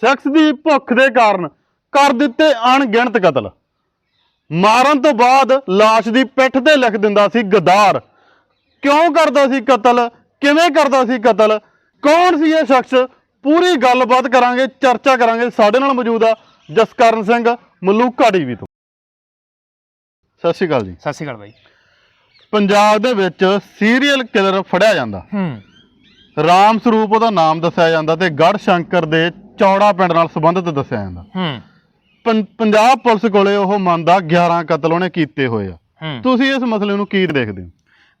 Sex ਦੀ ਭੁੱਖ ਦੇ ਕਾਰਨ ਕਰ ਦਿੱਤੇ ਅਣਗਿਣਤ ਕਤਲ। ਮਾਰਨ ਤੋਂ ਬਾਅਦ ਲਾਸ਼ ਦੀ ਪਿੱਠ ਤੇ ਲਿਖ ਦਿੰਦਾ ਸੀ ਗਦਾਰ। ਕਿਉਂ ਕਰਦਾ ਸੀ ਕਤਲ? ਕਿਵੇਂ ਕਰਦਾ ਸੀ ਕਤਲ? ਕੌਣ ਸੀ ਇਹ ਸ਼ਖਸ? ਪੂਰੀ ਗੱਲਬਾਤ ਕਰਾਂਗੇ ਚਰਚਾ ਕਰਾਂਗੇ। ਸਾਡੇ ਨਾਲ ਮੌਜੂਦ ਆ ਜਸਕਰਨ ਸਿੰਘ ਮਲੂਕਾ ਟੀਵੀ ਤੋਂ। ਸਤਿ ਸ਼੍ਰੀ ਅਕਾਲ ਜੀ। ਸਤਿ ਸ਼੍ਰੀ ਅਕਾਲ ਬਾਈ। ਪੰਜਾਬ ਦੇ ਵਿੱਚ ਸੀਰੀਅਲ ਕਿਲਰ ਫੜਿਆ ਜਾਂਦਾ। ਹੂੰ। ਰਾਮ ਸਰੂਪ ਉਹਦਾ ਨਾਮ ਦੱਸਿਆ ਜਾਂਦਾ ਤੇ ਗੜ ਸ਼ੰਕਰ ਦੇ ਚੌੜਾ ਪਿੰਡ ਨਾਲ ਸੰਬੰਧਿਤ ਦੱਸਿਆ ਜਾਂਦਾ। ਹੂੰ। ਪੰ- ਪੰਜਾਬ ਪੁਲਿਸ ਕੋਲੇ ਉਹ ਮੰਨਦਾ 11 ਕਤਲ ਉਹਨੇ ਕੀਤੇ ਹੋਏ ਆ। ਹੂੰ। ਤੁਸੀਂ ਇਸ ਮਸਲੇ ਨੂੰ ਕੀ ਦੇਖਦੇ ਹੋ?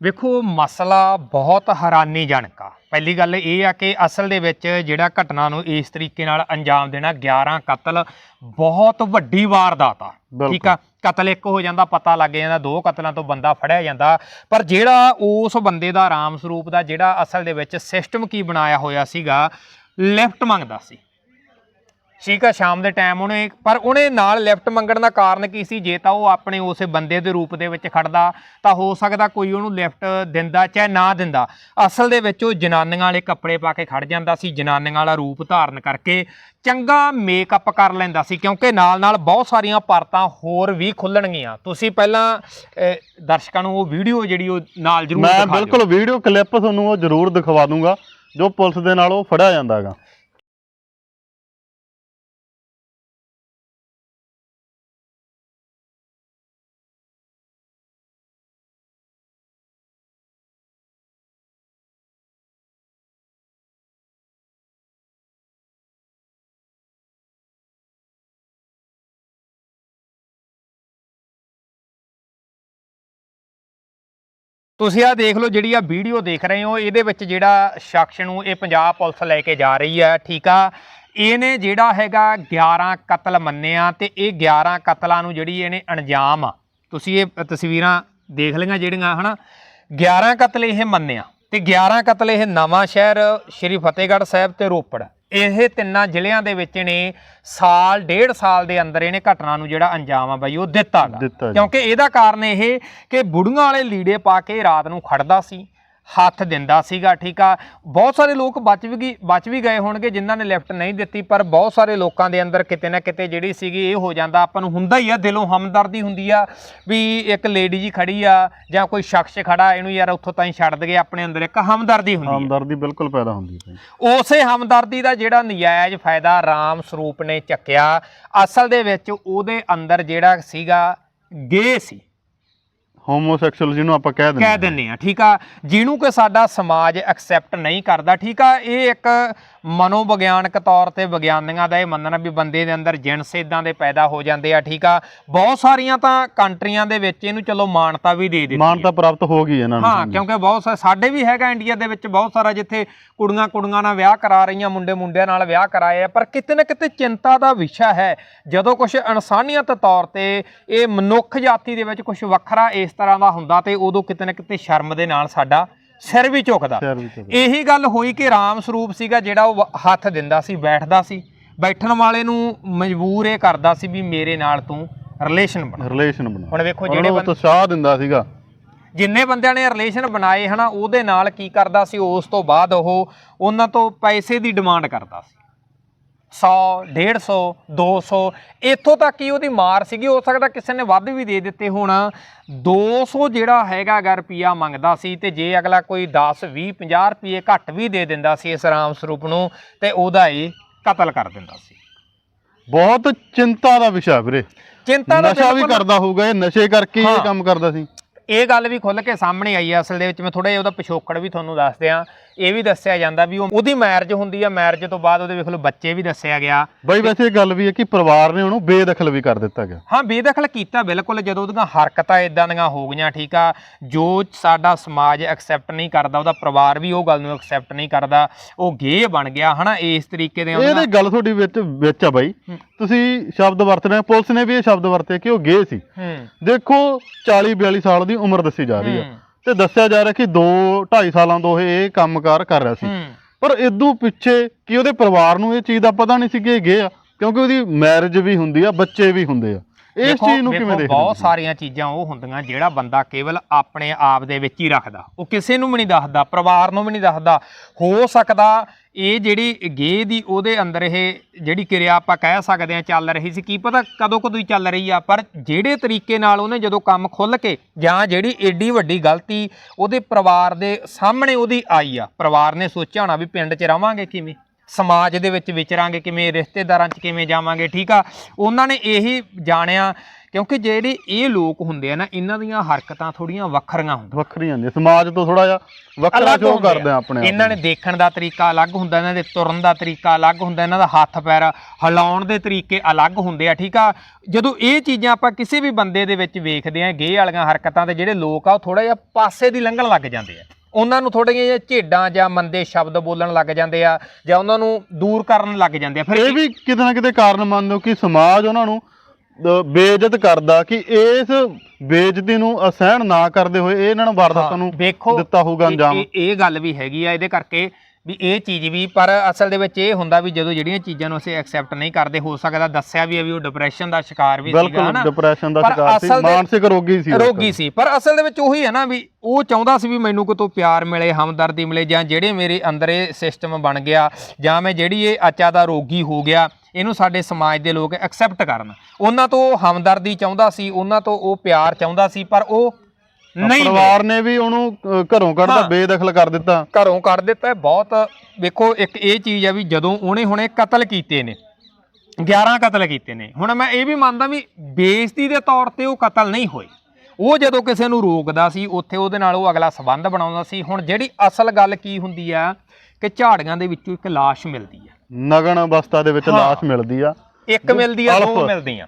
ਵੇਖੋ ਮਸਲਾ ਬਹੁਤ ਹੈਰਾਨੀਜਨਕ ਆ। ਪਹਿਲੀ ਗੱਲ ਇਹ ਆ ਕਿ ਅਸਲ ਦੇ ਵਿੱਚ ਜਿਹੜਾ ਘਟਨਾ ਨੂੰ ਇਸ ਤਰੀਕੇ ਨਾਲ ਅੰਜਾਮ ਦੇਣਾ 11 ਕਤਲ ਬਹੁਤ ਵੱਡੀ ਵਾਰਦਾਤ ਆ। ਬਿਲਕੁਲ। ਠੀਕ ਆ? ਕਤਲ ਇੱਕ ਹੋ ਜਾਂਦਾ ਪਤਾ ਲੱਗ ਜਾਂਦਾ ਦੋ ਕਤਲਾਂ ਤੋਂ ਬੰਦਾ ਫੜਿਆ ਜਾਂਦਾ। ਪਰ ਜਿਹੜਾ ਉਸ ਬੰਦੇ ਦਾ ਰਾਮ ਸਰੂਪ ਦਾ ਜਿਹੜਾ ਅਸਲ ਦੇ ਵਿੱਚ ਸਿਸਟਮ ਕੀ ਬਣਾਇਆ ਹੋਇਆ ਸੀਗਾ ਲੈਫਟ ਮੰਗਦਾ ਸੀ। ਠੀਕ ਆ ਸ਼ਾਮ ਦੇ ਟਾਈਮ ਉਹਨੇ ਪਰ ਉਹਨੇ ਨਾਲ ਲੈਫਟ ਮੰਗਣ ਦਾ ਕਾਰਨ ਕੀ ਸੀ? ਜੇ ਤਾਂ ਉਹ ਆਪਣੇ ਉਸੇ ਬੰਦੇ ਦੇ ਰੂਪ ਦੇ ਵਿੱਚ ਖੜਦਾ ਤਾਂ ਹੋ ਸਕਦਾ ਕੋਈ ਉਹਨੂੰ ਲੈਫਟ ਦਿੰਦਾ ਚਾਹੇ ਨਾ ਦਿੰਦਾ। ਅਸਲ ਦੇ ਵਿੱਚ ਉਹ ਜਨਾਨੀਆਂ ਵਾਲੇ ਕੱਪੜੇ ਪਾ ਕੇ ਖੜ ਜਾਂਦਾ ਸੀ ਜਨਾਨੀਆਂ ਵਾਲਾ ਰੂਪ ਧਾਰਨ ਕਰਕੇ ਚੰਗਾ ਮੇਕਅਪ ਕਰ ਲੈਂਦਾ ਸੀ ਕਿਉਂਕਿ ਨਾਲ ਨਾਲ ਬਹੁਤ ਸਾਰੀਆਂ ਪਰਤਾਂ ਹੋਰ ਵੀ ਖੁੱਲਣਗੀਆਂ। ਤੁਸੀਂ ਪਹਿਲਾਂ ਦਰਸ਼ਕਾਂ ਨੂੰ ਉਹ ਵੀਡੀਓ ਜਿਹੜੀ ਉਹ ਨਾਲ ਜ਼ਰੂਰ ਮੈਂ ਦਿਖਾ ਦਿਓ। ਬਿਲਕੁਲ ਵੀਡੀਓ ਕਲਿੱਪ ਤੁਹਾਨੂੰ ਉਹ ਜ਼ਰੂਰ ਦਿਖਵਾ ਦੂੰਗਾ ਜੋ ਪੁਲਿਸ ਦੇ ਨਾਲ ਉਹ ਫੜਿਆ ਜਾਂਦਾ ਤੁਸੀਂ ਆ ਦੇਖ ਲਓ ਜਿਹੜੀ ਆ ਵੀਡੀਓ ਦੇਖ ਰਹੇ ਹੋ, ਇਹਦੇ ਵਿੱਚ ਜਿਹੜਾ ਸ਼ਖਸ ਨੂੰ ਇਹ ਪੰਜਾਬ ਪੁਲਿਸ ਲੈ ਕੇ ਜਾ ਰਹੀ ਹੈ, ਠੀਕ ਆ? ਇਹਨੇ ਜਿਹੜਾ ਹੈਗਾ 11 ਕਤਲ ਮੰਨਿਆ ਤੇ ਇਹ 11 ਕਤਲਾਂ ਨੂੰ ਜਿਹੜੀ ਇਹਨੇ ਅੰਜਾਮ ਆ। ਤੁਸੀਂ ਇਹ ਤਸਵੀਰਾਂ ਦੇਖ ਲਈਆਂ ਜਿਹੜੀਆਂ, ਹਨਾ? 11 ਕਤਲ ਇਹ ਮੰਨਿਆ ਤੇ 11 ਕਤਲ ਇਹ ਨਵਾਂ ਸ਼ਹਿਰ ਸ਼੍ਰੀ ਫਤਿਹਗੜ੍ਹ ਸਾਹਿਬ ਤੇ ਰੋਪੜ। ਇਹ ਤਿੰਨਾਂ ਜ਼ਿਲ੍ਹਿਆਂ ਦੇ ਵਿੱਚ ਨੇ ਸਾਲ ਡੇਢ ਸਾਲ ਦੇ ਅੰਦਰ ਇਹਨੇ ਘਟਨਾ ਨੂੰ ਜਿਹੜਾ ਅੰਜਾਮ ਆ ਬਾਈ ਉਹ ਦਿੱਤਾ। ਦਿੱਤਾ ਜੀ। ਕਿਉਂਕਿ ਇਹਦਾ ਕਾਰਨ ਇਹ ਕਿ ਬੁੜੀਆਂ ਵਾਲੇ ਲੀੜੇ ਪਾ ਕੇ ਰਾਤ ਨੂੰ ਖੜਦਾ ਸੀ ਹੱਥ ਦਿੰਦਾ ਸੀਗਾ ਠੀਕ ਆ? ਬਹੁਤ ਸਾਰੇ ਲੋਕ ਬਚ ਵੀ ਬਚ ਵੀ ਗਏ ਹੋਣਗੇ ਜਿਨ੍ਹਾਂ ਨੇ ਲਿਫਟ ਨਹੀਂ ਦਿੱਤੀ ਪਰ ਬਹੁਤ ਸਾਰੇ ਲੋਕਾਂ ਦੇ ਅੰਦਰ ਕਿਤੇ ਨਾ ਕਿਤੇ ਜਿਹੜੀ ਸੀਗੀ ਇਹ ਹੋ ਜਾਂਦਾ ਆਪਾਂ ਨੂੰ ਹੁੰਦਾ ਹੀ ਆ ਦਿਲੋਂ ਹਮਦਰਦੀ ਹੁੰਦੀ ਆ ਵੀ ਇੱਕ ਲੇਡੀ ਜੀ ਖੜੀ ਆ ਜਾਂ ਕੋਈ ਸ਼ਖਸ ਖੜਾ ਇਹਨੂੰ ਯਾਰ ਉੱਥੋਂ ਤਾਈਂ ਛੱਡ ਦਗੇ ਆਪਣੇ ਅੰਦਰ ਇੱਕ ਹਮਦਰਦੀ ਹੁੰਦੀ ਆ। ਹਮਦਰਦੀ ਬਿਲਕੁਲ ਪੈਦਾ ਹੁੰਦੀ ਹੈ ਉਸੇ ਹਮਦਰਦੀ ਦਾ ਜਿਹੜਾ ਨਜਾਇਜ਼ ਫਾਇਦਾ ਰਾਮ ਸਰੂਪ ਨੇ ਚੱਕਿਆ ਅਸਲ ਦੇ ਵਿੱਚ ਉਹਦੇ ਅੰਦਰ ਜਿਹੜਾ ਸੀਗਾ ਗੇ ਸੀ। ਹੋਮੋਸੈਕਸੁਅਲ ਜਿਹਨੂੰ ਆਪਾਂ ਕਹਿ ਦਿੰਦੇ ਕਹਿ। ਦਿੰਨੇ ਆ ਠੀਕ ਆ? ਜਿਹਨੂੰ ਕਿ ਸਾਡਾ ਸਮਾਜ ਐਕਸੈਪਟ ਨਹੀਂ ਕਰਦਾ ਠੀਕ ਆ? ਇਹ ਇੱਕ ਮਨੋਵਿਗਿਆਨਕ ਤੌਰ ਤੇ ਵਿਗਿਆਨੀਆਂ ਦਾ ਇਹ ਮੰਨਣਾ ਵੀ ਬੰਦੇ ਦੇ ਅੰਦਰ ਜਿਨਸ ਇਦਾਂ ਦੇ ਪੈਦਾ ਹੋ ਜਾਂਦੇ ਆ ਠੀਕ ਆ? ਬਹੁਤ ਸਾਰੀਆਂ ਤਾਂ ਕੰਟਰੀਆਂ ਦੇ ਵਿੱਚ ਇਹਨੂੰ ਚਲੋ ਮਾਨਤਾ ਵੀ ਦੇ ਦਿੱਤੀ ਮਾਨਤਾ ਪ੍ਰਾਪਤ ਹੋ ਗਈ ਇਹਨਾਂ ਨੂੰ ਹਾਂ ਕਿਉਂਕਿ ਬਹੁਤ ਸਾਡੇ ਵੀ ਹੈਗਾ ਇੰਡੀਆ ਦੇ ਵਿੱਚ ਬਹੁਤ ਸਾਰਾ ਜਿੱਥੇ ਕੁੜੀਆਂ ਕੁੜੀਆਂ ਨਾਲ ਵਿਆਹ ਕਰਾ ਰਹੀਆਂ ਮੁੰਡੇ ਮੁੰਡਿਆਂ ਨਾਲ ਵਿਆਹ ਕਰਾਏ ਆ ਪਰ ਕਿਤੇ ਨਾ ਕਿਤੇ ਚਿੰਤਾ ਦਾ ਵਿਸ਼ਾ ਹੈ। ਜਦੋਂ ਕੁਝ ਇਨਸਾਨੀਅਤ ਤੌਰ ਤੇ ਇਹ ਮਨੁੱਖ ਜਾਤੀ ਦੇ ਵਿੱਚ ਕੁਝ ਵੱਖਰਾ ਇਸ ਤਰ੍ਹਾਂ ਦਾ ਹੁੰਦਾ ਤੇ ਉਦੋਂ ਕਿਤੇ ਨਾ ਕਿਤੇ ਸ਼ਰਮ ਦੇ ਨਾਲ ਸਾਡਾ ਸਿਰ ਵੀ ਝੁਕਦਾ। ਇਹੀ ਗੱਲ ਹੋਈ ਕਿ ਰਾਮ ਸਰੂਪ ਸੀਗਾ ਜਿਹੜਾ ਉਹ ਵ- ਹੱਥ ਦਿੰਦਾ ਸੀ ਬੈਠਦਾ ਸੀ। ਬੈਠਣ ਵਾਲੇ ਨੂੰ ਮਜਬੂਰ ਇਹ ਕਰਦਾ ਸੀ ਵੀ ਮੇਰੇ ਨਾਲ ਤੂੰ ਰਿਲੇਸ਼ਨ ਬਣਾ। ਰਿਲੇਸ਼ਨ ਬਣਾ। ਹੁਣ ਵੇਖੋ ਜਿਹੜੇ ਉਹ ਉਤਸ਼ਾਹ ਦਿੰਦਾ ਸੀਗਾ। ਜਿੰਨੇ ਬੰਦਿਆਂ ਨੇ ਰਿਲੇਸ਼ਨ ਬਣਾਏ ਹਨਾ ਉਹਦੇ ਨਾਲ ਕੀ ਕਰਦਾ ਸੀ ਉਸ ਤੋਂ ਬਾਅਦ ਉਹ ਉਹਨਾਂ ਤੋਂ ਪੈਸੇ ਦੀ ਡਿਮਾਂਡ ਕਰਦਾ ਸੀ। 100 150 200 ਇੱਥੋਂ ਤੱਕ ਹੀ ਉਹਦੀ ਮਾਰ ਸੀਗੀ ਹੋ ਸਕਦਾ ਕਿਸੇ ਨੇ ਵੱਧ ਵੀ ਦੇ ਦਿੱਤੇ ਹੋਣ। 200 ਜਿਹੜਾ ਹੈਗਾ ਗਾ ਰੁਪਿਆ ਮੰਗਦਾ ਸੀ ਤੇ ਜੇ ਅਗਲਾ ਕੋਈ 10 20 50 ਰੁਪਏ ਘੱਟ ਵੀ ਦੇ ਦਿੰਦਾ ਸੀ ਇਸ ਰਾਮ ਸਰੂਪ ਨੂੰ ਤੇ ਉਹਦਾ ਇਹ ਕਤਲ ਕਰ ਦਿੰਦਾ ਸੀ। ਬਹੁਤ ਚਿੰਤਾ ਦਾ ਵਿਸ਼ਾ ਵੀਰੇ। ਚਿੰਤਾ ਦਾ ਨਸ਼ਾ ਵੀ ਬਿਲਕੁਲ- ਕਰਦਾ ਹੋਊਗਾ ਇਹ ਨਸ਼ੇ ਕਰਕੇ ਹੀ ਇਹ। ਕੰਮ ਕਰਦਾ ਸੀ। ਇਹ ਗੱਲ ਵੀ ਖੁੱਲ ਕੇ ਸਾਹਮਣੇ ਆਈ ਹੈ ਅਸਲ ਦੇ ਵਿੱਚ ਮੈਂ ਥੋੜਾ ਜਿਹਾ ਉਹਦਾ ਪਿਛੋਕੜ ਵੀ ਤੁਹਾਨੂੰ ਦੱਸ ਦਿਆਂ। ਇਹ ਵੀ ਦੱਸਿਆ ਜਾਂਦਾ ਵੀ ਉਹ ਉਹਦੀ ਮੈਰਿਜ ਹੁੰਦੀ ਆ ਮੈਰਿਜ ਤੋਂ ਬਾਅਦ ਉਹਦੇ ਵੇਖ ਲਓ ਬੱਚੇ ਵੀ ਦੱਸਿਆ ਗਿਆ। ਬਈ ਵੈਸੇ ਇਹ ਗੱਲ ਵੀ ਹੈ ਕਿ ਪਰਿਵਾਰ ਨੇ ਉਹਨੂੰ ਬੇਦਖਲ ਵੀ ਕਰ ਦਿੱਤਾ ਗਿਆ। ਹਾਂ ਬੇਦਖਲ ਕੀਤਾ ਬਿਲਕੁਲ ਜਦੋਂ ਉਹਦੀਆਂ ਹਰਕਤਾਂ ਇਦਾਂ ਦੀਆਂ ਹੋ ਗਈਆਂ ਠੀਕ ਆ ਜੋ ਸਾਡਾ ਸਮਾਜ ਐਕਸੈਪਟ ਨਹੀਂ ਕਰਦਾ ਉਹਦਾ ਪਰਿਵਾਰ ਵੀ ਉਹ ਗੱਲ ਨੂੰ ਐਕਸੈਪਟ ਨਹੀਂ ਕਰਦਾ ਉਹ ਗੇ ਬਣ ਗਿਆ ਹਨਾ ਇਸ ਤਰੀਕੇ ਦੇ ਉਹਦੇ ਇਹਦੇ ਗੱਲ ਤੁਹਾਡੀ ਵਿੱਚ ਵਿੱਚ ਆ ਬਾਈ। ਤੁਸੀਂ ਸ਼ਬਦ ਵਰਤ ਰਹੇ ਹੋ, ਪੁਲਿਸ ਨੇ ਵੀ ਇਹ ਸ਼ਬਦ ਵਰਤੇ ਕਿ ਉਹ ਗੇ ਸੀ। ਹੂੰ। ਦੇਖੋ 40 42 ਸਾਲ ਦੀ ਉਮਰ ਦੱਸੀ ਜਾ ਰਹੀ ਹੈ ਹੂੰ। ਤੇ ਦੱਸਿਆ ਜਾ ਰਿਹਾ ਕਿ 2 2.5 ਸਾਲਾਂ ਤੋਂ ਇਹ ਇਹ ਕੰਮਕਾਰ ਕਰ ਰਿਹਾ ਸੀ। ਪਰ ਇਦੋਂ ਪਿੱਛੇ ਕਿ ਉਹਦੇ ਪਰਿਵਾਰ ਨੂੰ ਇਹ ਚੀਜ਼ ਦਾ ਪਤਾ ਨਹੀਂ ਸੀ ਕਿ ਇਹ ਗੇ ਆ ਕਿਉਂਕਿ ਉਹਦੀ ਮੈਰਿਜ ਵੀ ਹੁੰਦੀ ਆ ਬੱਚੇ ਵੀ ਹੁੰਦੇ ਆ। ਇਸ ਚੀਜ਼ ਨੂੰ ਕਿਵੇਂ ਦੇਖਦੇ ਬਹੁਤ ਹੋ? ਸਾਰੀਆਂ ਚੀਜ਼ਾਂ ਉਹ ਹੁੰਦੀਆਂ ਜਿਹੜਾ ਬੰਦਾ ਕੇਵਲ ਆਪਣੇ ਆਪ ਦੇ ਵਿੱਚ ਹੀ ਰੱਖਦਾ। ਉਹ ਕਿਸੇ ਨੂੰ ਵੀ ਨਹੀਂ ਦੱਸਦਾ ਪਰਿਵਾਰ ਨੂੰ ਵੀ ਨਹੀਂ ਦੱਸਦਾ। ਹੋ ਸਕਦਾ ਇਹ ਜਿਹੜੀ ਗੇ ਦੀ ਉਹਦੇ ਅੰਦਰ ਇਹ ਜਿਹੜੀ ਕਿਰਿਆ ਆਪਾਂ ਕਹਿ ਸਕਦੇ ਆ ਚੱਲ ਰਹੀ ਸੀ ਕੀ ਪਤਾ ਕਦੋਂ ਕਦੋਂ ਹੀ ਚੱਲ ਰਹੀ ਆ ਪਰ ਜਿਹੜੇ ਤਰੀਕੇ ਨਾਲ ਉਹਨੇ ਜਦੋਂ ਕੰਮ ਖੁੱਲ ਕੇ ਜਾਂ ਜਿਹੜੀ ਏਡੀ ਵੱਡੀ ਗਲਤੀ ਉਹਦੇ ਪਰਿਵਾਰ ਦੇ ਸਾਹਮਣੇ ਉਹਦੀ ਆਈ ਆ ਪਰਿਵਾਰ ਨੇ ਸੋਚਿਆ ਹੋਣਾ ਵੀ ਪਿੰਡ 'ਚ ਰਵਾਂਗੇ ਕਿਵੇਂ? ਸਮਾਜ ਦੇ ਵਿੱਚ ਵਿਚਰਾਂਗੇ ਕਿਵੇਂ ਰਿਸ਼ਤੇਦਾਰਾਂ 'ਚ ਕਿਵੇਂ ਜਾਵਾਂਗੇ ਠੀਕ ਆ? ਉਹਨਾਂ ਨੇ ਇਹੀ ਜਾਣਿਆ ਕਿਉਂਕਿ ਜਿਹੜੇ ਇਹ ਲੋਕ ਹੁੰਦੇ ਆ ਨਾ ਇਹਨਾਂ ਦੀਆਂ ਹਰਕਤਾਂ ਥੋੜੀਆਂ ਵੱਖਰੀਆਂ ਹੁੰਦੀਆਂ। ਵੱਖਰੀਆਂ ਨੇ ਸਮਾਜ ਤੋਂ ਥੋੜਾ ਜਿਹਾ ਵੱਖਰਾ ਸ਼ੋਅ ਕਰਦੇ ਆ। ਆਪਣੇ ਆਪ ਇਹਨਾਂ ਨੇ ਦੇਖਣ ਦਾ ਤਰੀਕਾ ਅਲੱਗ ਹੁੰਦਾ ਇਹਨਾਂ ਦੇ ਤੁਰਨ ਦਾ ਤਰੀਕਾ ਅਲੱਗ ਹੁੰਦਾ ਇਹਨਾਂ ਦਾ ਹੱਥ ਪੈਰ ਹਿਲਾਉਣ ਦੇ ਤਰੀਕੇ ਅਲੱਗ ਹੁੰਦੇ ਆ ਠੀਕ ਆ? ਜਦੋਂ ਇਹ ਚੀਜ਼ਾਂ ਆਪਾਂ ਕਿਸੇ ਵੀ ਬੰਦੇ ਦੇ ਵਿੱਚ ਵੇਖਦੇ ਆ ਗੇ ਵਾਲੀਆਂ ਹਰਕਤਾਂ ਤੇ ਜਿਹੜੇ ਲੋਕ ਆ ਉਹ ਥੋੜਾ ਜਿਹਾ ਪਾਸੇ ਦੀ ਲੰਘਣ ਲੱਗ ਜਾਂਦੇ ਆ। ਉਹਨਾਂ ਨੂੰ ਥੋੜ੍ਹੀਆਂ ਜਿਹੀਆਂ ਝੇਡਾਂ ਜਾਂ ਮੰਦੇ ਸ਼ਬਦ ਬੋਲਣ ਲੱਗ ਜਾਂਦੇ ਆ ਜਾਂ ਉਹਨਾਂ ਨੂੰ ਦੂਰ ਕਰਨ ਲੱਗ ਜਾਂਦੇ ਆ। ਫਿਰ ਇਹ ਵੀ ਕਿਤੇ ਨਾ ਕਿਤੇ ਕਾਰਨ ਮੰਨਦੇ ਹੋ ਕਿ ਸਮਾਜ ਉਹਨਾਂ ਨੂੰ ਬੇਇੱਜ਼ਤ ਕਰਦਾ ਕਿ ਇਸ ਬੇਇੱਜ਼ਤੀ ਨੂੰ ਅਸਹਿਣ ਨਾ ਕਰਦੇ ਹੋਏ ਇਹ ਇਹਨਾਂ ਨੂੰ ਵਾਰਦਾਤਾਂ ਨੂੰ ਵੇਖੋ ਦਿੱਤਾ ਹੋਊਗਾ ਅੰਜਾਮ। ਇਹ ਗੱਲ ਵੀ ਹੈਗੀ ਆ ਇਹਦੇ ਕਰਕੇ ਵੀ ਇਹ ਚੀਜ਼ ਵੀ ਪਰ ਅਸਲ ਦੇ ਵਿੱਚ ਇਹ ਹੁੰਦਾ ਵੀ ਜਦੋਂ ਜਿਹੜੀਆਂ ਚੀਜ਼ਾਂ ਨੂੰ ਅਸੀਂ ਐਕਸੈਪਟ ਨਹੀਂ ਕਰਦੇ ਹੋ ਸਕਦਾ ਦੱਸਿਆ ਵੀ ਹੈ ਵੀ ਉਹ ਡਿਪਰੈਸ਼ਨ ਦਾ ਸ਼ਿਕਾਰ ਵੀ ਸੀਗਾ ਹਨਾ? ਡਿਪਰੈਸ਼ਨ ਦਾ ਸ਼ਿਕਾਰ ਸੀ ਮਾਨਸਿਕ ਰੋਗੀ ਸੀ ਰੋਗੀ ਸੀ। ਪਰ ਅਸਲ ਦੇ ਵਿੱਚ ਉਹੀ ਹੈ ਨਾ ਵੀ ਉਹ ਚਾਹੁੰਦਾ ਸੀ ਵੀ ਮੈਨੂੰ ਕਿਤੋਂ ਪਿਆਰ ਮਿਲੇ ਹਮਦਰਦੀ ਮਿਲੇ ਜਾਂ ਜਿਹੜੇ ਮੇਰੇ ਅੰਦਰ ਇਹ ਸਿਸਟਮ ਬਣ ਗਿਆ ਜਾਂ ਮੈਂ ਜਿਹੜੀ ਇਹ ਅਚਾ ਦਾ ਰੋਗੀ ਹੋ ਗਿਆ ਇਹਨੂੰ ਸਾਡੇ ਸਮਾਜ ਦੇ ਲੋਕ ਐਕਸੈਪਟ ਕਰਨ। ਉਹਨਾਂ ਤੋਂ ਹਮਦਰਦੀ ਚਾਹੁੰਦਾ ਸੀ ਉਹਨਾਂ ਤੋਂ ਉਹ ਪਿਆਰ ਚਾਹੁੰਦਾ ਸੀ ਪਰ ਉਹ ਨਹੀਂ। ਪਰਿਵਾਰ ਨੇ ਵੀ ਉਹਨੂੰ ਅ, ਘਰੋਂ ਕੱਢਦਾ ਹਾਂ। ਬੇਦਖਲ ਕਰ ਦਿੱਤਾ ਘਰੋਂ ਕੱਢ ਦਿੱਤਾ ਹੈ। ਬਹੁਤ ਵੇਖੋ ਇੱਕ ਇਹ ਚੀਜ਼ ਆ ਵੀ ਜਦੋਂ ਉਹਨੇ ਹੁਣੇ ਕਤਲ ਕੀਤੇ ਨੇ 11 ਕਤਲ ਕੀਤੇ ਨੇ ਹੁਣ ਮੈਂ ਇਹ ਵੀ ਮੰਨਦਾ ਵੀ ਬੇਇੱਜ਼ਤੀ ਦੇ ਤੌਰ ਤੇ ਉਹ ਕਤਲ ਨਹੀਂ ਹੋਏ ਉਹ ਜਦੋਂ ਕਿਸੇ ਨੂੰ ਰੋਕਦਾ ਸੀ ਉੱਥੇ ਉਹਦੇ ਨਾਲ ਉਹ ਅਗਲਾ ਸਬੰਧ ਬਣਾਉਂਦਾ ਸੀ ਹੁਣ ਜਿਹੜੀ ਅਸਲ ਗੱਲ ਕੀ ਹੁੰਦੀ ਆ ਕਿ ਝਾੜੀਆਂ ਦੇ ਵਿੱਚੋਂ ਇੱਕ ਲਾਸ਼ ਮਿਲਦੀ ਆ ਨਗਨ ਅਵਸਥਾ ਦੇ ਵਿੱਚ ਹਾਂ। ਲਾਸ਼ ਮਿਲਦੀ ਆ ਇੱਕ ਮਿਲਦੀ ਆ ਦੋ ਅਲਫ। ਮਿਲਦੀਆਂ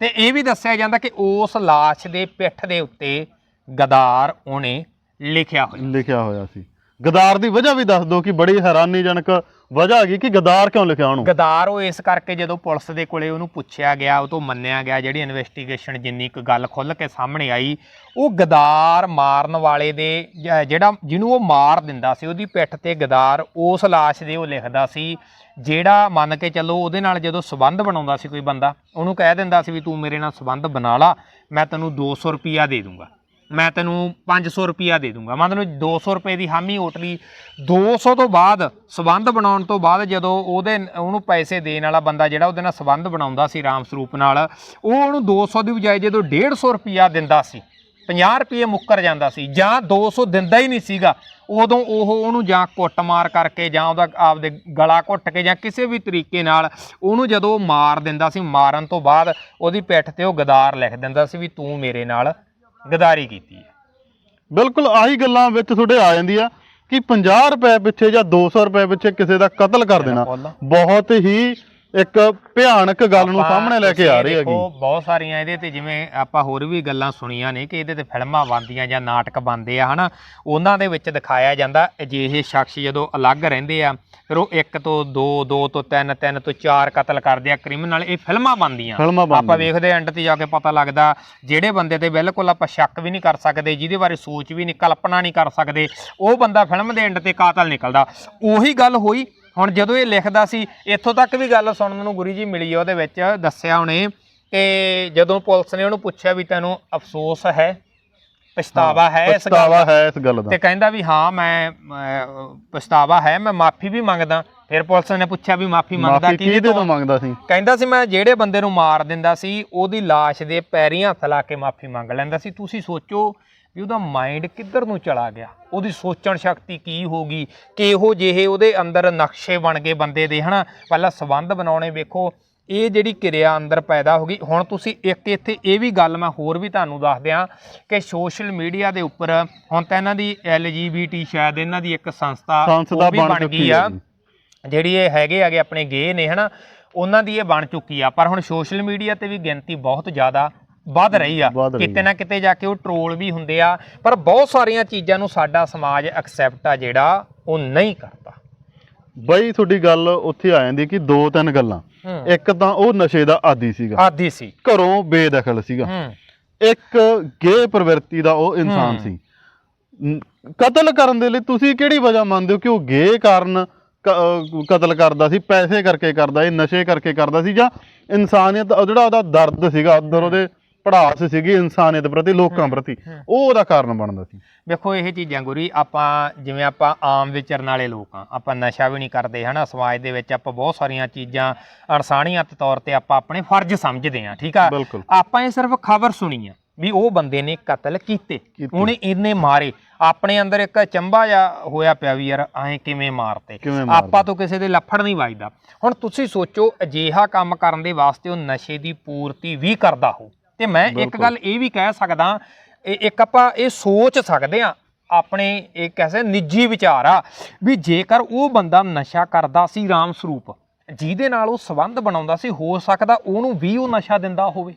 ਤੇ ਇਹ ਵੀ ਦੱਸਿਆ ਜਾਂਦਾ ਕਿ ਉਸ ਲਾਸ਼ ਦੇ ਪਿੱਠ ਦੇ ਉੱਤੇ ਗਦਾਰ ਉਹਨੇ ਲਿਖਿਆ ਹੋਇਆ। ਲਿਖਿਆ ਹੋਇਆ ਸੀ। ਗਦਾਰ ਦੀ ਵਜ੍ਹਾ ਵੀ ਦੱਸ ਦਿਓ ਕਿ ਬੜੀ ਹੈਰਾਨੀਜਨਕ ਵਜ੍ਹਾ ਹੈਗੀ ਕਿ ਗਦਾਰ ਕਿਉਂ ਲਿਖਿਆ ਉਹਨੂੰ? ਗਦਾਰ ਉਹ ਇਸ ਕਰਕੇ ਜਦੋਂ ਪੁਲਿਸ ਦੇ ਕੋਲੇ ਉਹਨੂੰ ਪੁੱਛਿਆ ਗਿਆ ਉਹ ਤੋਂ ਮੰਨਿਆ ਗਿਆ ਜਿਹੜੀ ਇਨਵੈਸਟੀਗੇਸ਼ਨ ਜਿੰਨੀ ਕੁ ਗੱਲ ਖੁੱਲ ਕੇ ਸਾਹਮਣੇ ਆਈ ਉਹ ਗਦਾਰ ਮਾਰਨ ਵਾਲੇ ਦੇ ਜ- ਜਿਹੜਾ ਜਿਹਨੂੰ ਉਹ ਮਾਰ ਦਿੰਦਾ ਸੀ ਉਹਦੀ ਪਿੱਠ ਤੇ ਗਦਾਰ ਉਸ ਲਾਸ਼ ਦੇ ਉਹ ਲਿਖਦਾ ਸੀ ਜਿਹੜਾ ਮੰਨ ਕੇ ਚੱਲੋ ਉਹਦੇ ਨਾਲ ਜਦੋਂ ਸਬੰਧ ਬਣਾਉਂਦਾ ਸੀ ਕੋਈ ਬੰਦਾ ਉਹਨੂੰ ਕਹਿ ਦਿੰਦਾ ਸੀ ਵੀ ਤੂੰ ਮੇਰੇ ਨਾਲ ਸਬੰਧ ਬਣਾ ਲਾ ਮੈਂ ਤੈਨੂੰ 200 ਰੁਪਿਆ ਦੇ ਦੂੰਗਾ। ਮੈਂ ਤੈਨੂੰ 500 ਰੁਪਿਆ ਦੇ ਦੂੰਗਾ। ਮੈਂ ਤੈਨੂੰ 200 ਰੁਪਏ ਦੀ ਹਾਮੀ ਓਟ ਲਈ 200 ਤੋਂ ਬਾਅਦ ਸਬੰਧ ਬਣਾਉਣ ਤੋਂ ਬਾਅਦ ਜਦੋਂ ਉਹਦੇ ਉਹਨੂੰ ਪੈਸੇ ਦੇਣ ਵਾਲਾ ਬੰਦਾ ਜਿਹੜਾ ਉਹਦੇ ਨਾਲ ਸਬੰਧ ਬਣਾਉਂਦਾ ਸੀ ਰਾਮ ਸਰੂਪ ਨਾਲ, ਉਹ ਉਹਨੂੰ 200 ਦੀ ਬਜਾਏ ਜਦੋਂ 150 ਰੁਪਿਆ ਦਿੰਦਾ ਸੀ 50 ਰੁਪਏ ਮੁੱਕਰ ਜਾਂਦਾ ਸੀ ਜਾਂ 200 ਦਿੰਦਾ ਹੀ ਨਹੀਂ ਸੀਗਾ, ਉਦੋਂ ਉਹ ਉਹਨੂੰ ਜਾਂ ਕੁੱਟਮਾਰ ਕਰਕੇ ਜਾਂ ਉਹਦਾ ਆਪਦੇ ਗਲਾ ਘੁੱਟ ਕੇ ਜਾਂ ਕਿਸੇ ਵੀ ਤਰੀਕੇ ਨਾਲ ਉਹਨੂੰ ਜਦੋਂ ਉਹ ਮਾਰ ਦਿੰਦਾ ਸੀ, ਮਾਰਨ ਤੋਂ ਬਾਅਦ ਉਹਦੀ ਪਿੱਠ ਤੇ ਉਹ ਗਦਾਰ ਲਿਖ ਦਿੰਦਾ ਸੀ ਵੀ ਤੂੰ ਮੇਰੇ ਨਾਲ ਗਦਾਰੀ ਕੀਤੀ ਹੈ ਬਿਲਕੁਲ ਆਹੀ ਗੱਲਾਂ ਵਿੱਚ ਤੁਹਾਡੇ ਆ ਜਾਂਦੀ ਆ ਕਿ 50 ਰੁਪਏ ਪਿੱਛੇ ਜਾਂ 200 ਰੁਪਏ ਪਿੱਛੇ ਕਿਸੇ ਦਾ ਕਤਲ ਕਰ ਦੇਣਾ। ਬਹੁਤ ਹੀ ਇੱਕ ਭਿਆਨਕ ਗੱਲ ਨੂੰ ਆਪਾਂ ਸਾਹਮਣੇ ਲੈ ਕੇ ਆ ਰਹੀ ਹੈਗੀ। ਦੇਖੋ, ਬਹੁਤ ਸਾਰੀਆਂ ਇਹਦੇ ਤੇ ਜਿਵੇਂ ਆਪਾਂ ਹੋਰ ਵੀ ਗੱਲਾਂ ਸੁਣੀਆਂ ਨੇ ਕਿ ਇਹਦੇ ਤੇ ਫਿਲਮਾਂ ਬਣਦੀਆਂ ਜਾਂ ਨਾਟਕ ਬਣਦੇ ਆ ਹਨਾ? ਉਹਨਾਂ ਦੇ ਵਿੱਚ ਦਿਖਾਇਆ ਜਾਂਦਾ ਅਜਿਹੇ ਸ਼ਖਸ ਜਦੋਂ ਅਲੱਗ ਰਹਿੰਦੇ ਆ ਫਿਰ ਉਹ ਇੱਕ ਤੋਂ ਦੋ ਦੋ ਤੋਂ ਤਿੰਨ ਤਿੰਨ ਤੋਂ ਚਾਰ ਕਤਲ ਕਰਦੇ ਆ ਕ੍ਰਿਮੀਨਲ ਇਹ ਫਿਲਮਾਂ ਬਣਦੀਆਂ। ਫਿਲਮਾਂ ਆਪਾਂ ਬਣਦੀਆਂ। ਵੇਖਦੇ ਐਂਡ ਤੇ ਜਾ ਕੇ ਪਤਾ ਲੱਗਦਾ ਜਿਹੜੇ ਬੰਦੇ ਤੇ ਬਿਲਕੁਲ ਆਪਾਂ ਸ਼ੱਕ ਵੀ ਨਹੀਂ ਕਰ ਸਕਦੇ ਜਿਹਦੇ ਬਾਰੇ ਸੋਚ ਵੀ ਨਹੀਂ ਕਲਪਨਾ ਨਹੀਂ ਕਰ ਸਕਦੇ ਉਹ ਬੰਦਾ ਫਿਲਮ ਦੇ ਐਂਡ ਤੇ ਕਾਤਲ ਨਿਕਲਦਾ। ਉਹੀ ਗੱਲ ਹੋਈ ਹੁਣ ਜਦੋਂ ਇਹ ਲਿਖਦਾ ਸੀ ਇੱਥੋਂ ਤੱਕ ਵੀ ਗੱਲ ਸੁਣਨ ਨੂੰ ਗੁਰੂ ਜੀ ਮਿਲੀ ਆ ਉਹਦੇ ਵਿੱਚ ਦੱਸਿਆ ਉਹਨੇ ਕਿ ਜਦੋਂ ਪੁਲਿਸ ਨੇ ਉਹਨੂੰ ਪੁੱਛਿਆ ਵੀ ਤੈਨੂੰ ਅਫਸੋਸ ਹੈ ਪਛਤਾਵਾ ਹੈ ਇਸ ਗੱਲ ਪਛਤਾਵਾ ਦਾ ਹੈ ਇਸ ਗੱਲ ਦਾ। ਤੇ ਕਹਿੰਦਾ ਵੀ ਹਾਂ ਮੈਂ ਪਛਤਾਵਾ ਹੈ ਮੈਂ ਮਾਫੀ ਵੀ ਮੰਗਦਾ। ਫਿਰ ਪੁਲਿਸ ਨੇ ਪੁੱਛਿਆ ਵੀ ਮਾਫੀ ਮੰਗਦਾ ਮਾਫੀ ਕਿਹਦੇ ਤੋਂ ਤੋਂ? ਮੰਗਦਾ ਸੀ? ਕਹਿੰਦਾ ਸੀ ਮੈਂ ਜਿਹੜੇ ਬੰਦੇ ਨੂੰ ਮਾਰ ਦਿੰਦਾ ਸੀ ਉਹਦੀ লাশ ਦੇ ਪੈਰੀਂ ਹੱਥ ਲਾ ਕੇ ਮਾਫੀ ਮੰਗ ਲੈਂਦਾ ਸੀ। ਤੁਸੀਂ ਸੋਚੋ ਵੀ ਉਹਦਾ ਮਾਈਂਡ ਕਿੱਧਰ ਨੂੰ ਚਲਾ ਗਿਆ? ਉਹਦੀ ਸੋਚਣ ਸ਼ਕਤੀ ਕੀ ਹੋਗੀ ਕਿਹੋ ਜਿਹੇ ਉਹਦੇ ਅੰਦਰ ਨਕਸ਼ੇ ਬਣ ਗਏ ਬੰਦੇ ਦੇ ਹਨਾ? ਪਹਿਲਾਂ ਸਬੰਧ ਬਣਾਉਣੇ ਵੇਖੋ। ਇਹ ਜਿਹੜੀ ਕਿਰਿਆ ਅੰਦਰ ਪੈਦਾ ਹੋ ਗਈ। ਹੁਣ ਤੁਸੀਂ ਇੱਕ ਇੱਥੇ ਇਹ ਵੀ ਗੱਲ ਮੈਂ ਹੋਰ ਵੀ ਤੁਹਾਨੂੰ ਦੱਸ ਦਿਆਂ ਕਿ ਸੋਸ਼ਲ ਮੀਡੀਆ ਦੇ ਉੱਪਰ ਹੁਣ ਤਾਂ ਇਹਨਾਂ ਦੀ LGBT ਸ਼ਾਇਦ ਇਹਨਾਂ ਦੀ ਇੱਕ ਸੰਸਥਾ ਉਹ ਵੀ ਬਣ ਗਈ ਆ। ਜੀ। ਜਿਹੜੀ ਇਹ ਹੈਗੇ ਹੈਗੇ ਆਪਣੇ ਗੇ ਨੇ ਹਨਾ? ਉਹਨਾਂ ਦੀ ਇਹ ਬਣ ਚੁੱਕੀ ਆ। ਪਰ ਹੁਣ ਸੋਸ਼ਲ ਮੀਡੀਆ ਤੇ ਵੀ ਗਿਣਤੀ ਬਹੁਤ ਜ਼ਿਆਦਾ ਵੱਧ ਰਹੀ ਆ। ਵੱਧ ਰਹੀ ਕਿਤੇ ਨਾ ਕਿਤੇ ਜਾ ਕੇ ਉਹ ਟ੍ਰੋਲ ਵੀ ਹੁੰਦੇ ਆ। ਪਰ ਬਹੁਤ ਸਾਰੀਆਂ ਚੀਜ਼ਾਂ ਨੂੰ ਸਾਡਾ ਸਮਾਜ ਐਕਸੈਪਟ ਆ ਜਿਹੜਾ ਉਹ ਨਹੀਂ ਕਰਦਾ। ਬਈ ਤੁਹਾਡੀ ਗੱਲ ਉੱਥੇ ਆ ਜਾਂਦੀ ਕਿ ਦੋ ਤਿੰਨ ਗੱਲਾਂ। ਇੱਕ ਤਾਂ ਉਹ ਨਸ਼ੇ ਦਾ ਆਦੀ ਸੀਗਾ। ਆਦੀ ਸੀ। ਘਰੋਂ ਬੇਦਖਲ ਸੀਗਾ। ਇੱਕ ਗੇ ਪ੍ਰਵਿਰਤੀ ਦਾ ਉਹ ਇਨਸਾਨ। ਸੀ। ਕਤਲ ਕਰਨ ਦੇ ਲਈ ਤੁਸੀਂ ਕਿਹੜੀ ਵਜ੍ਹਾ ਮੰਨਦੇ ਹੋ ਕਿ ਉਹ ਗੇ ਕਾਰਨ ਕਤਲ ਕਰਦਾ ਸੀ ਪੈਸੇ ਕਰਕੇ ਕਰਦਾ ਸੀ ਨਸ਼ੇ ਕਰਕੇ ਕਰਦਾ ਸੀ ਜਾਂ ਇਨਸਾਨੀਅਤ ਜਿਹੜਾ ਉਹਦਾ ਦਰਦ ਸੀਗਾ ਅੰਦਰ ਉਹਦੇ ਪੜਾਸ ਸੀਗੀ ਇਨਸਾਨੀਅਤ ਪ੍ਰਤੀ ਲੋਕਾਂ ਪ੍ਰਤੀ। ਉਹ ਉਹਦਾ ਕਾਰਨ ਬਣਦਾ ਸੀ। ਵੇਖੋ ਇਹ ਚੀਜ਼ਾਂ ਗੁਰੀ ਆਪਾਂ ਜਿਵੇਂ ਆਪਾਂ ਆਮ ਵਿਚਰਨ ਵਾਲੇ ਲੋਕ ਆ ਆਪਾਂ ਨਸ਼ਾ ਵੀ ਨਹੀਂ ਕਰਦੇ ਹਨਾ ਸਮਾਜ ਦੇ ਵਿੱਚ ਆਪਾਂ ਬਹੁਤ ਸਾਰੀਆਂ ਚੀਜ਼ਾਂ ਇਨਸਾਨੀਅਤ ਤੌਰ ਤੇ ਆਪਾਂ ਆਪਣੇ ਫਰਜ਼ ਸਮਝਦੇ ਆ ਠੀਕ ਆ? ਆਪਾਂ ਇਹ ਸਿਰਫ ਖਬਰ ਸੁਣੀ ਆ ਵੀ ਉਹ ਬੰਦੇ ਨੇ ਕਤਲ ਕੀਤੇ। ਉਹਨੇ ਇੰਨੇ ਮਾਰੇ। ਆਪਣੇ ਅੰਦਰ ਇੱਕ ਚੰਬਾ ਜਾ ਹੋਇਆ ਪਿਆ ਵੀ ਯਾਰ ਐਂ ਕਿਵੇਂ ਮਾਰਤੇ? ਆਪਾਂ ਤੋਂ ਕਿਸੇ ਦੇ ਲੱਫੜ ਨਹੀਂ ਵੱਜਦਾ। ਹੁਣ ਤੁਸੀਂ ਸੋਚੋ ਅਜੀਹਾ ਕੰਮ ਕਰਨ ਦੇ ਵਾਸਤੇ ਉਹ ਨਸ਼ੇ ਦੀ ਪੂਰਤੀ ਵੀ ਕਰਦਾ ਹੋ ਤੇ ਮੈਂ ਇੱਕ। ਗੱਲ ਇਹ ਵੀ ਕਹਿ ਸਕਦਾ ਇਹ ਇੱਕ ਆਪਾਂ ਇਹ ਸੋਚ ਸਕਦੇ ਆ ਆਪਣੇ ਇਹ ਕੈਸੇ ਨਿੱਜੀ ਵਿਚਾਰ ਆ ਵੀ ਜੇਕਰ ਉਹ ਬੰਦਾ ਨਸ਼ਾ ਕਰਦਾ ਸੀ ਰਾਮ ਸਰੂਪ ਜਿਹਦੇ ਨਾਲ ਉਹ ਸਬੰਧ ਬਣਾਉਂਦਾ ਸੀ ਹੋ ਸਕਦਾ ਉਹਨੂੰ ਵੀ ਉਹ ਨਸ਼ਾ ਦਿੰਦਾ ਹੋਵੇ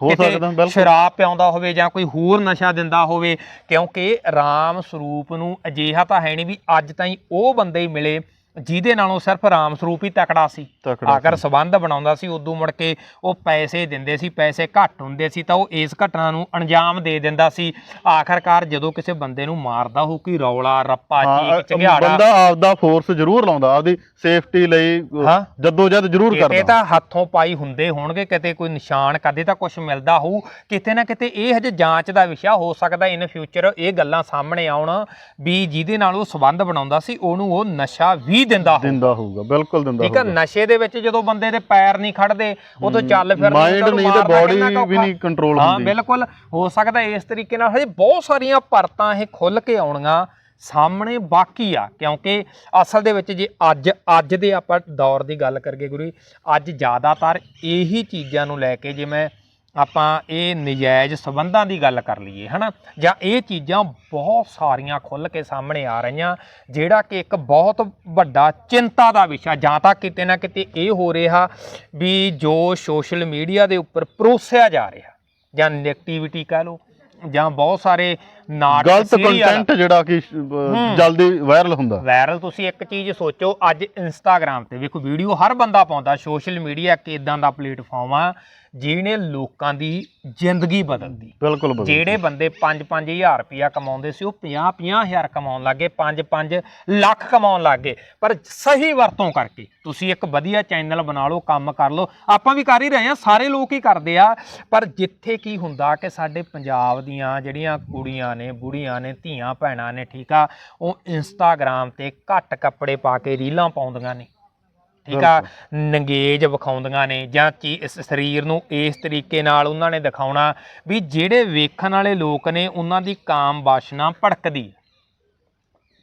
ਹੋ ਸਕਦਾ ਬਿਲਕੁਲ ਸ਼ਰਾਬ ਪਿਆਉਂਦਾ ਹੋਵੇ ਜਾਂ ਕੋਈ ਹੋਰ ਨਸ਼ਾ ਦਿੰਦਾ ਹੋਵੇ ਕਿਉਂਕਿ ਰਾਮ ਸਰੂਪ ਨੂੰ ਅਜਿਹਾ ਤਾਂ ਹੈ ਨਹੀਂ ਵੀ ਅੱਜ ਤਾਈਂ ਉਹ ਬੰਦੇ ਹੀ ਮਿਲੇ ਜਿਹਦੇ ਨਾਲੋਂ ਸਿਰਫ ਰਾਮ ਸਰੂਪ ਹੀ ਤਕੜਾ ਸੀ। ਆਖਰ ਸਬੰਧ ਬਣਾਉਂਦਾ ਸੀ ਉਦੋਂ ਮੁੜ ਕੇ ਉਹ ਪੈਸੇ ਦਿੰਦੇ ਸੀ ਪੈਸੇ ਘੱਟ ਹੁੰਦੇ ਸੀ ਤਾਂ ਉਹ ਇਸ ਘਟਨਾ ਨੂੰ ਅੰਜਾਮ ਦੇ ਦਿੰਦਾ ਸੀ। ਆਖਰਕਾਰ ਜਦੋਂ ਕਿਸੇ ਬੰਦੇ ਨੂੰ ਮਾਰਦਾ ਹੋ ਕੋਈ ਰੌਲਾ ਰੱਪਾ ਚੀਕ ਚੰਗਿਆੜਾ। ਬੰਦਾ ਆਪਦਾ ਫੋਰਸ ਜ਼ਰੂਰ ਲਾਉਂਦਾ ਆਪਦੀ ਸੇਫਟੀ ਲਈ। ਜੱਦੋ ਜਦ ਜ਼ਰੂਰ ਕਰਦਾ। ਤਾਂ ਹੱਥੋਂ ਪਾਈ ਹੁੰਦੇ ਹੋਣਗੇ ਕਿਤੇ ਕੋਈ ਨਿਸ਼ਾਨ ਕਦੇ ਤਾਂ ਕੁਝ ਮਿਲਦਾ ਹੋਊ। ਕਿਤੇ ਨਾ ਕਿਤੇ ਇਹ ਹਜੇ ਜਾਂਚ ਦਾ ਵਿਸ਼ਾ ਹੋ ਸਕਦਾ ਇਨ ਫਿਊਚਰ ਇਹ ਗੱਲਾਂ ਸਾਹਮਣੇ ਆਉਣ ਵੀ ਜਿਹਦੇ ਨਾਲ ਉਹ ਸਬੰਧ ਬਣਾਉਂਦਾ ਸੀ ਉਹਨੂੰ ਉਹ ਨਸ਼ਾ ਵੀ ਦਿੰਦਾ ਹੋਊ। ਦਿੰਦਾ ਹੋਊਗਾ ਬਿਲਕੁਲ ਦਿੰਦਾ ਠੀਕ ਆ ਨਸ਼ੇ ਦੇ ਵਿੱਚ ਜਦੋਂ ਬੰਦੇ ਦੇ ਪੈਰ ਨਹੀਂ ਖੜਦੇ ਉਦੋਂ ਚੱਲ ਫਿਰ ਮਾਈਂਡ ਨਹੀਂ ਤੇ ਬਾਡੀ ਵੀ ਨਹੀਂ ਕੰਟਰੋਲ ਹਾਂ ਹੁੰਦੀ। ਬਿਲਕੁਲ ਹੋ ਸਕਦਾ ਇਸ ਤਰੀਕੇ ਨਾਲ ਹਜੇ ਬਹੁਤ ਸਾਰੀਆਂ ਪਰਤਾਂ ਇਹ ਖੁੱਲ ਕੇ ਆਉਣੀਆਂ ਸਾਹਮਣੇ ਬਾਕੀ ਆ ਕਿਉਂਕਿ ਅਸਲ ਦੇ ਵਿੱਚ ਜੇ ਅੱਜ ਅੱਜ ਦੇ ਆਪਾਂ ਦੌਰ ਦੀ ਗੱਲ ਕਰਗੇ ਗੁਰੂ ਜੀ, ਅੱਜ ਜ਼ਿਆਦਾਤਰ ਇਹੀ ਚੀਜ਼ਾਂ ਨੂੰ ਲੈ ਕੇ ਜਿਵੇਂ ਆਪਾਂ ਇਹ ਨਜਾਇਜ਼ ਸਬੰਧਾਂ ਦੀ ਗੱਲ ਕਰ ਲਈਏ, ਹਨਾ? ਜਾਂ ਇਹ ਚੀਜ਼ਾਂ ਬਹੁਤ ਸਾਰੀਆਂ ਖੁੱਲ ਕੇ ਸਾਹਮਣੇ ਆ ਰਹੀਆਂ, ਜਿਹੜਾ ਕਿ ਇੱਕ ਬਹੁਤ ਵੱਡਾ ਚਿੰਤਾ ਦਾ ਵਿਸ਼ਾ, ਜਾਂ ਤਾਂ ਕਿਤੇ ਨਾ ਕਿਤੇ ਇਹ ਹੋ ਰਿਹਾ ਵੀ ਜੋ ਸੋਸ਼ਲ ਮੀਡੀਆ ਦੇ ਉੱਪਰ ਪਰੋਸਿਆ ਜਾ ਰਿਹਾ, ਜਾਂ ਨੈਗੇਟਿਵਿਟੀ ਕਹ ਲਓ, ਜਾਂ ਬਹੁਤ ਸਾਰੇ ਨਾਟਕ ਗਲਤ ਕੰਟੈਂਟ ਜਿਹੜਾ ਕਿ ਜਲਦੀ ਵਾਇਰਲ ਹੁੰਦਾ। ਵਾਇਰਲ ਤੁਸੀਂ ਇੱਕ ਚੀਜ਼ ਸੋਚੋ ਅੱਜ ਇੰਸਟਾਗ੍ਰam ਤੇ ਵੇਖੋ ਵੀਡੀਓ ਹਰ ਬੰਦਾ ਪਾਉਂਦਾ ਸੋਸ਼ਲ ਮੀਡੀਆ ਇੱਕ ਇਦਾਂ ਦਾ ਪਲੇਟਫਾਰਮ ਆ ਜਿਹਨੇ ਲੋਕਾਂ ਦੀ ਜ਼ਿੰਦਗੀ ਬਦਲਦੀ। ਬਿਲਕੁਲ ਬਦਲ ਜਿਹੜੇ ਬੰਦੇ 5-5000 ਰੁਪਇਆ ਕਮਾਉਂਦੇ ਸੀ ਉਹ 50-50000 ਕਮਾਉਣ ਲੱਗੇ 5-5 ਲੱਖ ਕਮਾਉਣ ਲੱਗੇ ਪਰ ਸਹੀ ਵਰਤੋਂ ਕਰਕੇ ਤੁਸੀਂ ਇੱਕ ਵਧੀਆ ਚੈਨਲ ਬਣਾ ਲਓ ਕੰਮ ਕਰ ਲਓ। ਆਪਾਂ ਵੀ ਕਰ ਹੀ ਰਹੇ ਹਾਂ ਸਾਰੇ ਲੋਕ ਹੀ ਕਰਦੇ ਆ। ਪਰ ਜਿੱਥੇ ਕੀ ਹੁੰਦਾ ਕਿ ਸਾਡੇ ਪੰਜਾਬ ਦੀਆਂ ਜਿਹੜੀਆਂ ਕੁੜੀਆਂ ਨੇ ਬੁੜੀਆਂ ਨੇ ਧੀਆਂ ਭੈਣਾਂ ਨੇ ਠੀਕ ਆ ਉਹ ਇੰਸਟਾਗ੍ਰam ਤੇ ਘੱਟ ਕੱਪੜੇ ਪਾ ਕੇ ਰੀਲਾਂ ਪਾਉਂਦੀਆਂ ਨੇ ਠੀਕ ਆ ਨੰਗੇਜ ਵਿਖਾਉਂਦੀਆਂ ਨੇ ਜਾਂ ਚੀ ਇਸ ਸਰੀਰ ਨੂੰ ਇਸ ਤਰੀਕੇ ਨਾਲ ਉਹਨਾਂ ਨੇ ਦਿਖਾਉਣਾ ਵੀ ਜਿਹੜੇ ਵੇਖਣ ਵਾਲੇ ਲੋਕ ਨੇ ਉਹਨਾਂ ਦੀ ਕਾਮ ਵਾਸ਼ਨਾ ਭੜਕਦੀ।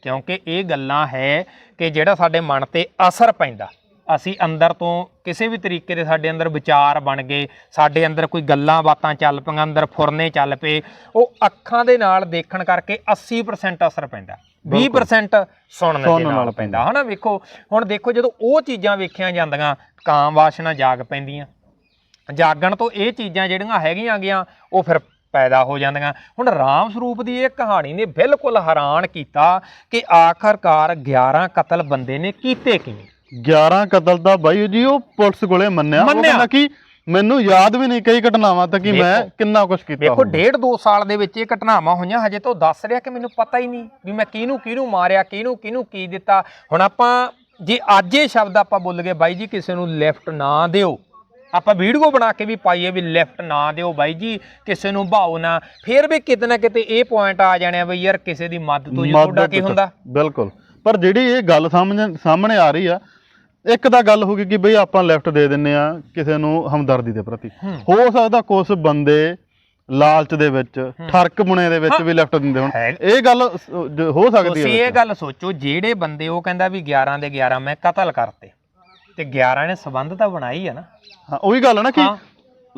ਕਿਉਂਕਿ ਇਹ ਗੱਲਾਂ ਹੈ ਕਿ ਜਿਹੜਾ ਸਾਡੇ ਮਨ ਤੇ ਅਸਰ ਪੈਂਦਾ ਅਸੀਂ ਅੰਦਰ ਤੋਂ ਕਿਸੇ ਵੀ ਤਰੀਕੇ ਦੇ ਸਾਡੇ ਅੰਦਰ ਵਿਚਾਰ ਬਣ ਗਏ ਸਾਡੇ ਅੰਦਰ ਕੋਈ ਗੱਲਾਂ ਬਾਤਾਂ ਚੱਲ ਪਈਆਂ ਅੰਦਰ ਫੁਰਨੇ ਚੱਲ ਪਏ ਉਹ ਅੱਖਾਂ ਦੇ ਨਾਲ ਦੇਖਣ ਕਰਕੇ 80% ਅਸਰ ਪੈਂਦਾ। 20% ਸੁਣਨ ਦੇ ਨਾਲ ਪੈਂਦਾ। ਹਨਾ ਵੇਖੋ ਹੁਣ ਦੇਖੋ ਜਦੋਂ ਉਹ ਚੀਜ਼ਾਂ ਵੇਖੀਆਂ ਜਾਂਦੀਆਂ ਕਾਮ ਵਾਸ਼ਨਾ ਜਾਗ ਪੈਂਦੀਆਂ। ਜਾਗਣ ਤੋਂ ਇਹ ਚੀਜ਼ਾਂ ਜਿਹੜੀਆਂ ਹੈਗੀਆਂ ਗਿਆ ਉਹ ਫਿਰ ਪੈਦਾ ਹੋ ਜਾਂਦੀਆਂ। ਹੁਣ ਰਾਮ ਸਰੂਪ ਦੀ ਇਹ ਕਹਾਣੀ ਨੇ ਬਿਲਕੁਲ ਹੈਰਾਨ ਕੀਤਾ ਕਿ ਆਖਰਕਾਰ 11 ਕਤਲ ਬੰਦੇ ਨੇ ਕੀਤੇ ਕਿਵੇਂ? 11 ਕਤਲ ਦਾ ਬਾਈ ਜੀ ਉਹ ਪੁਲਿਸ ਕੋਲੇ ਮੰਨਿਆ। ਉਹ ਮੰਨਿਆ। ਕਹਿੰਦਾ ਕਿ ਮੈਨੂੰ ਯਾਦ ਵੀ ਨਹੀਂ ਕਈ ਘਟਨਾਵਾਂ ਤਾਂ ਕਿ ਮੈਂ। ਕਿੰਨਾ ਕੁਝ ਕੀਤਾ ਹੋਊਗਾ। ਡੇਢ ਦੋ ਸਾਲ ਦੇ ਵਿੱਚ ਇਹ ਘਟਨਾਵਾਂ ਹੋਈਆਂ ਹਜੇ ਤੋਂ ਦੱਸ ਰਿਹਾ ਕਿ ਮੈਨੂੰ ਪਤਾ ਹੀ ਨਹੀਂ ਵੀ ਮੈਂ ਕਿਹਨੂੰ ਕਿਹਨੂੰ ਮਾਰਿਆ ਕਿਹਨੂੰ ਕਿਹਨੂੰ ਕੀ ਦਿੱਤਾ। ਹੁਣ ਆਪਾਂ ਜੇ ਅੱਜ ਇਹ ਸ਼ਬਦ ਆਪਾਂ ਬੋਲ ਗਏ ਬਾਈ ਜੀ ਕਿਸੇ ਨੂੰ ਲਿਫਟ ਨਾ ਦਿਓ। ਆਪਾਂ ਵੀਡੀਓ ਬਣਾ ਕੇ ਵੀ ਪਾਈਏ ਵੀ ਲਿਫਟ ਨਾ ਦਿਓ ਬਾਈ ਜੀ ਕਿਸੇ ਨੂੰ ਭਾਓ ਨਾ। ਫਿਰ ਵੀ ਕਿਤੇ ਨਾ ਕਿਤੇ ਇਹ ਪੁਆਇੰਟ ਆ ਜਾਣੇ ਆ ਬਈ ਯਾਰ ਕਿਸੇ ਦੀ ਮਦਦ ਤੋਂ ਜੀ ਤੁਹਾਡਾ ਮਦਦ ਕੀ ਹੁੰਦਾ? ਬਿਲਕੁਲ। ਪਰ ਜਿਹੜੀ ਇਹ ਗੱਲ ਸਾਹਮਣੇ ਸਾਹਮਣੇ ਆ ਰਹੀ ਆ ਇੱਕ ਤਾਂ ਗੱਲ ਹੋ ਗਈ ਕਿ ਬਈ ਆਪਾਂ ਲੈਫਟ ਦੇ ਦਿੰਨੇ ਆ ਕਿਸੇ ਨੂੰ ਹਮਦਰਦੀ ਦੇ ਪ੍ਰਤੀ। ਹੂੰ। ਸਕਦਾ ਕੁਝ ਬੰਦੇ ਲਾਲਚ ਦੇ ਵਿੱਚ ਠਰਕ ਬੁਣੇ ਦੇ ਵਿੱਚ ਵੀ ਲੈਫਟ ਦਿੰਦੇ ਹੋਣ। ਇਹ ਗੱਲ ਹੋ ਸਕਦੀ ਤੁਸੀਂ ਹੈ ਇਹ ਗੱਲ ਸੋਚੋ ਜਿਹੜੇ ਬੰਦੇ ਉਹ ਕਹਿੰਦਾ ਵੀ 11 ਦੇ 11 ਮੈਂ ਕਤਲ ਕਰਤੇ ਤੇ 11 ਨੇ ਸਬੰਧ ਤਾਂ ਬਣਾਈ ਆ ਨਾ। ਹਾਂ ਉਹੀ ਗੱਲ ਹੈ ਨਾ ਕਿ।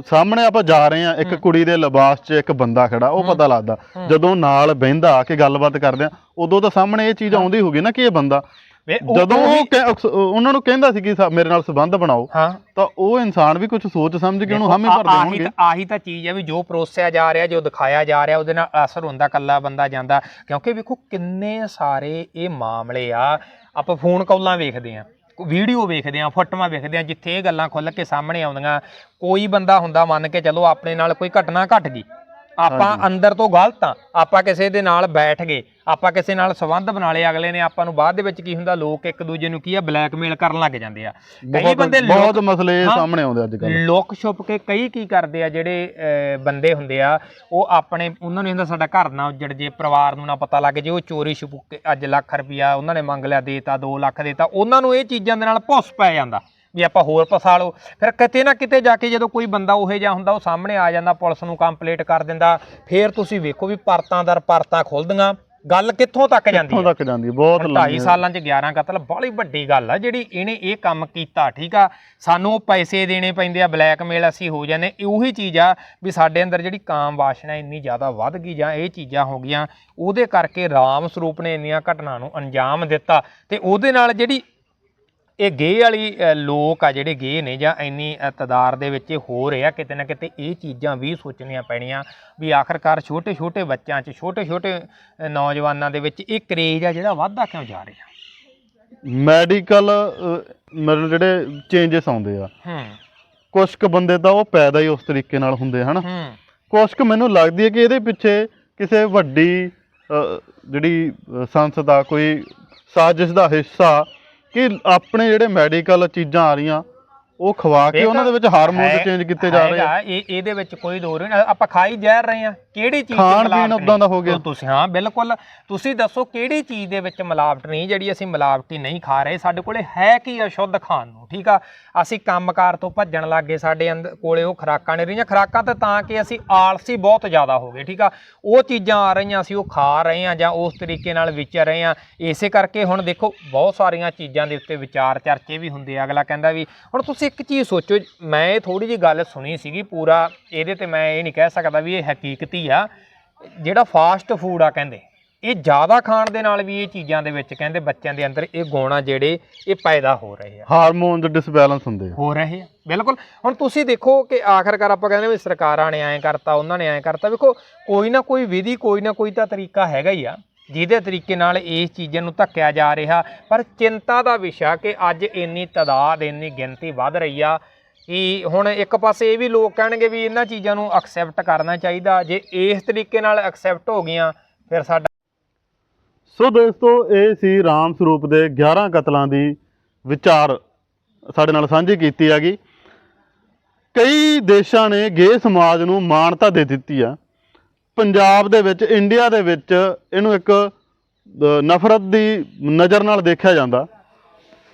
ਸਾਹਮਣੇ ਆਪਾਂ ਜਾ ਰਹੇ ਆ ਇੱਕ ਕੁੜੀ ਦੇ ਲਿਬਾਸ 'ਚ ਇੱਕ ਬੰਦਾ ਖੜਾ ਉਹ ਪਤਾ ਲੱਗਦਾ। ਜਦੋਂ ਨਾਲ ਬਹਿੰਦਾ ਕਿ ਗੱਲਬਾਤ ਕਰਦੇ ਆ ਉਦੋਂ ਤਾਂ ਸਾਹਮਣੇ ਇਹ ਚੀਜ਼ ਆਉਂਦੀ ਹੋਗੀ ਨਾ ਕਿ ਇਹ ਬੰਦਾ ਵੇ ਉਹ- ਜਦੋਂ ਉਹ ਉਹ ਵੀ- ਕਹਿ- ਅਕਸ- ਉਹਨਾਂ ਨੂੰ ਕਹਿੰਦਾ ਸੀ ਕਿ ਸਾ- ਮੇਰੇ ਨਾਲ ਸੰਬੰਧ ਬਣਾਓ ਹਾਂ। ਤਾਂ ਉਹ ਇਨਸਾਨ ਵੀ ਕੁਝ ਸੋਚ ਸਮਝ ਕੇ ਉਹਨੂੰ ਹਾਮੀ ਆ- ਭਰਦੇ ਆਹੀ ਹੋਣਗੇ। ਤਾਂ- ਆਹੀ ਤਾਂ ਚੀਜ਼ ਹੈ ਵੀ ਜੋ ਪਰੋਸਿਆ ਜਾ ਰਿਹਾ ਜੋ ਦਿਖਾਇਆ ਜਾ ਰਿਹਾ ਉਹਦੇ ਨਾਲ ਅਸਰ ਹੁੰਦਾ ਕੱਲਾ ਬੰਦਾ ਜਾਂਦਾ। ਕਿਉਂਕਿ ਵੇਖੋ ਕਿੰਨੇ ਸਾਰੇ ਇਹ ਮਾਮਲੇ ਆ ਆਪਾਂ ਫੋਨ ਕਾਲਾਂ ਵੇਖਦੇ ਆ ਵੀਡੀਓ ਵੇਖਦੇ ਆ ਫੋਟੋਆਂ ਵੇਖਦੇ ਆ ਜਿੱਥੇ ਇਹ ਗੱਲਾਂ ਖੁੱਲ ਕੇ ਸਾਹਮਣੇ ਆਉਂਦੀਆਂ। ਕੋਈ ਬੰਦਾ ਹੁੰਦਾ ਮੰਨ ਕੇ ਚਲੋ ਆਪਣੇ ਨਾਲ ਕੋਈ ਘਟਨਾ ਘਟ ਗਈ। ਆਪਾਂ ਅੰਦਰ ਤੋਂ ਗਲਤ ਆ ਆਪਾਂ ਕਿਸੇ ਦੇ ਨਾਲ ਬੈਠ ਗਏ। ਆਪਾਂ ਕਿਸੇ ਨਾਲ ਸੰਬੰਧ ਬਣਾ ਲਏ। ਅਗਲੇ ਨੇ ਆਪਾਂ ਨੂੰ ਬਾਅਦ ਦੇ ਵਿੱਚ ਕੀ ਹੁੰਦਾ? ਲੋਕ ਇੱਕ ਦੂਜੇ ਨੂੰ ਕੀ ਆ? ਬਲੈਕਮੇਲ ਕਰਨ ਲੱਗ ਜਾਂਦੇ ਆ। ਕਈ ਬੰਦੇ ਬਹੁਤ ਮਸਲੇ। ਸਾਹਮਣੇ ਆਉਂਦੇ ਅੱਜ ਕੱਲ ਲੁੱਕ ਛੁਪ ਕੇ ਕਈ ਕੀ ਕਰਦੇ ਆ? ਜਿਹੜੇ ਬੰਦੇ ਹੁੰਦੇ ਆ ਉਹ ਆਪਣੇ ਉਹਨਾਂ ਨੂੰ ਹੁੰਦਾ ਸਾਡਾ ਘਰ ਨਾ ਉੱਜੜ ਜੇ ਪਰਿਵਾਰ ਨੂੰ ਨਾ ਪਤਾ ਲੱਗ ਜੇ ਉਹ ਚੋਰੀ ਛੁਪ ਕੇ ਅੱਜ ਲੱਖ ਰੁਪਿਆ ਉਹਨਾਂ ਨੇ ਮੰਗ ਲਿਆ ਦੇਤਾ 2 ਲੱਖ ਦੇਤਾ। ਉਹਨਾਂ ਨੂੰ ਇਹ ਚੀਜ਼ਾਂ ਦੇ ਨਾਲ ਭੁੱਸ ਪੈ ਜਾਂਦਾ। ਵੀ ਆਪਾਂ ਹੋਰ ਫਸਾ ਲਓ। ਫਿਰ ਕਿਤੇ ਨਾ ਕਿਤੇ ਜਾ ਕੇ ਜਦੋਂ ਕੋਈ ਬੰਦਾ ਉਹੇ ਜਿਹਾ ਹੁੰਦਾ ਉਹ ਸਾਹਮਣੇ ਆ ਜਾਂਦਾ ਪੁਲਿਸ ਨੂੰ ਕੰਪਲੀਟ ਕਰ ਦਿੰਦਾ ਫਿਰ ਤੁਸੀਂ ਵੇਖੋ ਵੀ ਪਰਤਾਂ ਦਰ ਪਰਤਾਂ ਖੁੱਲਦੀਆਂ। ਗੱਲ ਕਿੱਥੋਂ ਤੱਕ ਜਾਂਦੀ ਹੈ? ਤੱਕ ਜਾਂਦੀ ਹੈ, ਬਹੁਤ ਲੰਮੀ ਢਾਈ ਸਾਲਾਂ 'ਚ 11 ਕਤਲ ਬੜੀ ਵੱਡੀ ਗੱਲ ਆ ਜਿਹੜੀ ਇਹਨੇ ਇਹ ਕੰਮ ਕੀਤਾ ਠੀਕ ਆ। ਸਾਨੂੰ ਉਹ ਪੈਸੇ ਦੇਣੇ ਪੈਂਦੇ ਆ ਬਲੈਕਮੇਲ ਅਸੀਂ ਹੋ ਜਾਂਦੇ ਇਹ ਉਹੀ ਚੀਜ਼ ਆ ਵੀ ਸਾਡੇ ਅੰਦਰ ਜਿਹੜੀ ਕਾਮ ਵਾਸ਼ਨਾ ਇੰਨੀ ਜ਼ਿਆਦਾ ਵੱਧ ਗਈ ਜਾਂ ਇਹ ਚੀਜ਼ਾਂ ਹੋ ਗਈਆਂ ਉਹਦੇ ਕਰਕੇ ਰਾਮ ਸਰੂਪ ਨੇ ਇੰਨੀਆਂ ਘਟਨਾ ਨੂੰ ਅੰਜਾਮ ਦਿੱਤਾ। ਤੇ ਉਹਦੇ ਨਾਲ ਜਿਹੜੀ ਇਹ ਗੇ ਵਾਲੀ ਲੋਕ ਆ ਜਿਹੜੇ ਗੇ ਨੇ ਜਾਂ ਇੰਨੀ ਅ, ਤਾਦਾਦ ਦੇ ਵਿੱਚ ਹੋ ਰਿਹਾ ਕਿਤੇ ਨਾ ਕਿਤੇ ਇਹ ਚੀਜ਼ਾਂ ਵੀ ਸੋਚਣੀਆਂ ਪੈਣੀਆਂ ਵੀ ਆਖਰਕਾਰ ਛੋਟੇ ਛੋਟੇ ਬੱਚਿਆਂ 'ਚ ਛੋਟੇ ਛੋਟੇ ਨੌਜਵਾਨਾਂ ਦੇ ਵਿੱਚ ਇਹ ਕਰੇਜ ਆ ਜਿਹੜਾ ਵੱਧਦਾ ਕਿਉਂ ਜਾ ਰਿਹਾ? ਮੈਡੀਕਲ ਮਤਲਬ ਜਿਹੜੇ ਚੇਂਜਸ ਆਉਂਦੇ ਆ। ਹੂੰ। ਕੁਝ ਕੁ ਬੰਦੇ ਤਾਂ ਉਹ ਪੈਦਾ ਹੀ ਉਸ ਤਰੀਕੇ ਨਾਲ ਹੁੰਦੇ ਹਨ? ਹੂੰ। ਕੁਝ ਕੁ ਮੈਨੂੰ ਲੱਗਦੀ ਹੈ ਕਿ ਇਹਦੇ ਪਿੱਛੇ ਕਿਸੇ ਵੱਡੀ ਜਿਹੜੀ ਸੰਸਥਾ ਕੋਈ ਸਾਜ਼ਿਸ਼ ਦਾ ਹਿੱਸਾ ਕਿ ਆਪਣੇ ਜਿਹੜੇ ਮੈਡੀਕਲ ਚੀਜ਼ਾਂ ਆ ਰਹੀਆਂ ਉਹ ਖਵਾ ਕੇ ਉਹਨਾਂ ਦੇ ਵਿੱਚ ਹਾਰਮੋਨ ਚੇਂਜ ਕੀਤੇ ਜਾ ਰਹੇ ਆ। ਇਹ ਇਹਦੇ ਵਿੱਚ ਕੋਈ ਦੋ ਨਹੀਂ ਆਪਾਂ ਖਾਈ ਜਾ ਰਹੇ ਆ। ਕਿਹੜੀ ਚੀਜ਼ ਖਾਣ ਪੀਣ ਉਦਾਂ ਦਾ ਹੋ ਗਿਆ। ਤੁਸੀਂ ਹਾਂ ਬਿਲਕੁਲ। ਤੁਸੀਂ ਦੱਸੋ ਕਿਹੜੀ ਚੀਜ਼ ਦੇ ਵਿੱਚ ਮਿਲਾਵਟ ਨਹੀਂ ਜਿਹੜੀ ਅਸੀਂ ਮਿਲਾਵਟੀ ਨਹੀਂ ਖਾ ਰਹੇ? ਸਾਡੇ ਕੋਲੇ ਹੈ ਕੀ ਸ਼ੁੱਧ ਖਾਣ ਨੂੰ ਠੀਕ ਆ? ਅਸੀਂ ਕੰਮਕਾਰ ਤੋਂ ਭੱਜਣ ਲੱਗੇ ਸਾਡੇ ਅੰਦਰ ਕੋਲੇ ਉਹ ਖਰਾਕਾਂ ਨਹੀਂ ਰਹੀਆਂ। ਖਰਾਕਾਂ ਤੇ ਤਾਂ ਕਿ ਅਸੀਂ ਆਲਸੀ ਬਹੁਤ ਜ਼ਿਆਦਾ ਹੋ ਗਏ ਠੀਕ ਆ? ਉਹ ਚੀਜ਼ਾਂ ਆ ਰਹੀਆਂ ਅਸੀਂ ਉਹ ਖਾ ਰਹੇ ਆ ਜਾਂ ਉਸ ਤਰੀਕੇ ਨਾਲ ਵਿਚਰ ਰਹੇ ਆ। ਇਸੇ ਕਰਕੇ ਹੁਣ ਦੇਖੋ ਬਹੁਤ ਸਾਰੀਆਂ ਚੀਜ਼ਾਂ ਦੇ ਉੱਤੇ ਵਿਚਾਰ ਚਰਚੇ ਵੀ ਹੁੰਦੇ ਆ। ਅਗਲਾ ਕਹਿੰਦਾ ਵੀ ਹੁਣ ਤੁਸੀਂ ਇੱਕ ਚੀਜ਼ ਸੋਚੋ ਮੈਂ ਇਹ ਥੋੜੀ ਜੀ ਗੱਲ ਸੁਣੀ ਸੀਗੀ ਪੂਰਾ ਇਹਦੇ ਤੇ ਮੈਂ ਇਹ ਨਹੀਂ ਕਹਿ ਸਕਦਾ ਵੀ ਇਹ ਹਕੀਕਤੀ ਆ। ਜਿਹੜਾ ਫਾਸਟ ਫੂਡ ਆ ਕਹਿੰਦੇ ਇਹ ਜ਼ਿਆਦਾ ਖਾਣ ਦੇ ਨਾਲ ਵੀ ਇਹ ਚੀਜ਼ਾਂ ਦੇ ਵਿੱਚ ਕਹਿੰਦੇ ਬੱਚਿਆਂ ਦੇ ਅੰਦਰ ਇਹ ਗੁਣ ਆ ਜਿਹੜੇ ਇਹ ਪੈਦਾ ਹੋ ਰਹੇ ਆ। ਹਾਰਮੋਨ ਦੇ ਡਿਸਬੈਲੈਂਸ ਹੁੰਦੇ ਆ। ਹੋ ਰਹੇ ਆ ਬਿਲਕੁਲ। ਹੁਣ ਤੁਸੀਂ ਦੇਖੋ ਕਿ ਆਖਰਕਾਰ ਆਪਾਂ ਕਹਿੰਦੇ ਵੀ ਸਰਕਾਰਾਂ ਨੇ ਐਂ ਕਰਤਾ ਉਹਨਾਂ ਨੇ ਐਂ ਕਰਤਾ ਵੇਖੋ ਕੋਈ ਨਾ ਕੋਈ ਵਿਧੀ ਕੋਈ ਨਾ ਕੋਈ ਤਾਂ ਤਰੀਕਾ ਹੈਗਾ ਹੀ ਆ। ਜਿਹਦੇ ਤਰੀਕੇ ਨਾਲ ਇਸ ਚੀਜ਼ਾਂ ਨੂੰ ਧੱਕਿਆ ਜਾ ਰਿਹਾ। ਪਰ ਚਿੰਤਾ ਦਾ ਵਿਸ਼ਾ ਕਿ ਅੱਜ ਇੰਨੀ ਤਾਦਾਦ, ਇੰਨੀ ਗਿਣਤੀ ਵੱਧ ਰਹੀ ਆ। ਕਿ ਹੁਣ ਇੱਕ ਪਾਸੇ ਇਹ ਵੀ ਲੋਕ ਕਹਿਣਗੇ ਵੀ ਇਹਨਾਂ ਚੀਜ਼ਾਂ ਨੂੰ ਐਕਸੈਪਟ ਕਰਨਾ ਚਾਹੀਦਾ। ਜੇ ਇਸ ਤਰੀਕੇ ਨਾਲ ਐਕਸੈਪਟ ਹੋ ਗਈਆਂ, ਫਿਰ ਸਾਡਾ ਸੋ ਦੋਸਤੋ, ਇਹ ਸੀ ਰਾਮ ਸਰੂਪ ਦੇ 11 ਕਤਲਾਂ ਦੀ ਵਿਚਾਰ ਸਾਡੇ ਨਾਲ ਸਾਂਝੀ ਕੀਤੀ ਹੈਗੀ। ਕਈ ਦੇਸ਼ਾਂ ਨੇ ਗੇ ਸਮਾਜ ਨੂੰ ਮਾਨਤਾ ਦੇ ਦਿੱਤੀ ਆ। ਪੰਜਾਬ ਦੇ ਵਿੱਚ ਇੰਡੀਆ ਦੇ ਵਿੱਚ ਇਹਨੂੰ ਇੱਕ ਨਫ਼ਰਤ ਦੀ ਨਜ਼ਰ ਨਾਲ ਦੇਖਿਆ ਜਾਂਦਾ।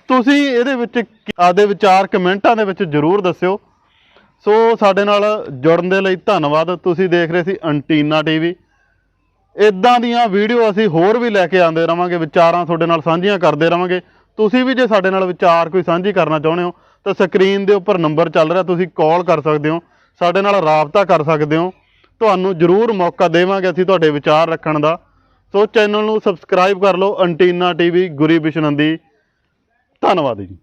ਤੁਸੀਂ ਇਹਦੇ ਵਿੱਚ ਆਦੇ ਵਿਚਾਰ ਕਮੈਂਟਾਂ ਦੇ ਵਿੱਚ ਜ਼ਰੂਰ ਦੱਸਿਓ। ਸੋ ਸਾਡੇ ਨਾਲ ਜੁੜਨ ਦੇ ਲਈ ਧੰਨਵਾਦ। ਤੁਸੀਂ ਦੇਖ ਰਹੇ ਸੀ ਅੰਟੀਨਾ ਟੀਵੀ। ਇਦਾਂ ਦੀਆਂ ਵੀਡੀਓ ਅਸੀਂ ਹੋਰ ਵੀ ਲੈ ਕੇ ਆਉਂਦੇ ਰਵਾਂਗੇ, ਵਿਚਾਰਾਂ ਤੁਹਾਡੇ ਨਾਲ ਸਾਂਝੀਆਂ ਕਰਦੇ ਰਵਾਂਗੇ। ਤੁਸੀਂ ਵੀ ਜੇ ਸਾਡੇ ਨਾਲ ਵਿਚਾਰ ਕੋਈ ਸਾਂਝੀ ਕਰਨਾ ਚਾਹੁੰਦੇ ਹੋ, ਤਾਂ ਸਕਰੀਨ ਦੇ ਉੱਪਰ ਨੰਬਰ ਚੱਲ ਰਿਹਾ, ਤੁਸੀਂ ਕਾਲ ਕਰ ਸਕਦੇ ਹੋ, ਸਾਡੇ ਨਾਲ ਰਾਬਤਾ ਕਰ ਸਕਦੇ ਹੋ। ਤੁਹਾਨੂੰ ਜ਼ਰੂਰ ਮੌਕਾ ਦੇਵਾਂਗੇ ਅਸੀਂ ਤੁਹਾਡੇ ਵਿਚਾਰ ਰੱਖਣ ਦਾ। ਸੋ ਚੈਨਲ ਨੂੰ ਸਬਸਕ੍ਰਾਈਬ ਕਰ ਲਓ, ਅੰਟੀਨਾ ਟੀਵੀ, ਗੁਰੀ ਬਿਸ਼ਨੰਦੀ। ਧੰਨਵਾਦ ਜੀ।